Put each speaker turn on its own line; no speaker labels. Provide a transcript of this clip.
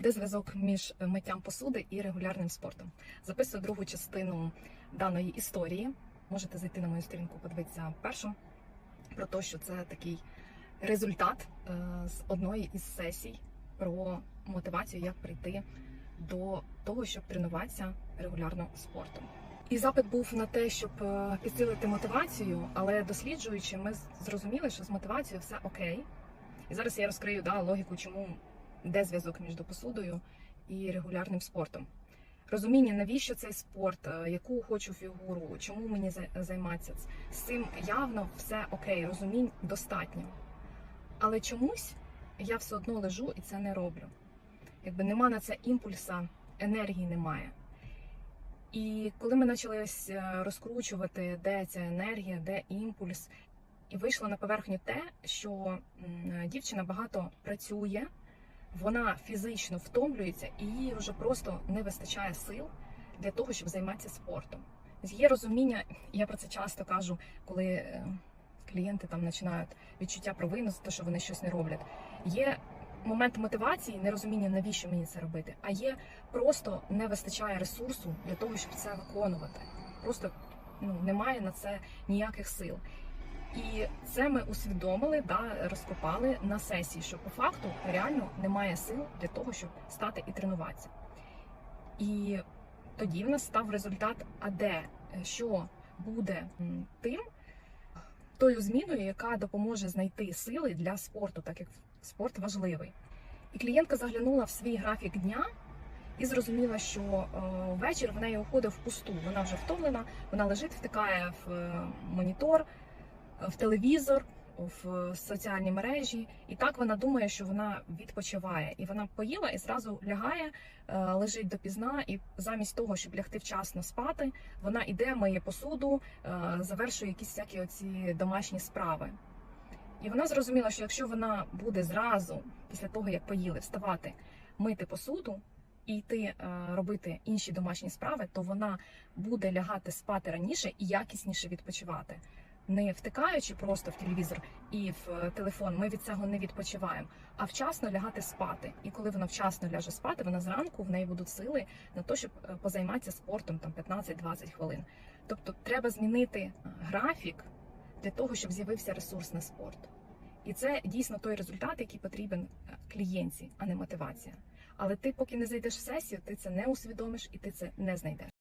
Де зв'язок між миттям посуди і регулярним спортом? Записую другу частину даної історії. Можете зайти на мою сторінку, подивитися першу про те, що це такий результат е, з одної із сесій про мотивацію, як прийти до того, щоб тренуватися регулярно спортом. І запит був на те, щоб е, підсилити мотивацію, але досліджуючи, ми зрозуміли, що з мотивацією все окей. І зараз я розкрию да, логіку, чому де зв'язок між посудою і регулярним спортом. Розуміння, навіщо цей спорт, е, яку хочу фігуру, чому мені за- займатися з цим явно все окей, розумінь достатньо. Але чомусь я все одно лежу і це не роблю. Якби нема на це імпульса, енергії немає. І коли ми почали е, розкручувати, де ця енергія, де імпульс, і вийшло на поверхню те, що дівчина багато працює, вона фізично втомлюється і їй вже просто не вистачає сил для того, щоб займатися спортом. Є розуміння, я про це часто кажу, коли е, клієнти там починають відчуття провини за те, що вони щось не роблять. Є момент мотивації, нерозуміння, навіщо мені це робити, а є просто не вистачає ресурсу для того, щоб це виконувати. Просто ну, немає на це ніяких сил. І це ми усвідомили, да, розкопали на сесії, що по факту реально немає сил для того, щоб стати і тренуватися. І тоді в нас став результат, а де е, що буде тим, тою зміною, яка допоможе знайти сили для спорту, так як спорт важливий. І клієнтка заглянула в свій графік дня і зрозуміла, що е, вечір в неї уходить впусту. Вона вже втомлена, вона лежить, втикає в е, монітор, в телевізор, в соціальні мережі, і так вона думає, що вона відпочиває. І вона поїла і зразу лягає, е, лежить допізна, і замість того, щоб лягти вчасно спати, вона іде, миє посуду, е, завершує якісь всякі оці домашні справи. І вона зрозуміла, що якщо вона буде зразу, після того як поїли, вставати, мити посуду і йти е, робити інші домашні справи, то вона буде лягати спати раніше і якісніше відпочивати. Не втикаючи просто в телевізор і в е, телефон, ми від цього не відпочиваємо, а вчасно лягати спати. І коли вона вчасно ляже спати, вона зранку в неї будуть сили на те, щоб е, позайматися спортом там 15-20 хвилин. Тобто треба змінити е, графік для того, щоб з'явився ресурс на спорт. І це дійсно той результат, який потрібен клієнтці, а не мотивація. Але ти, поки не зайдеш в сесію, ти це не усвідомиш і ти це не знайдеш.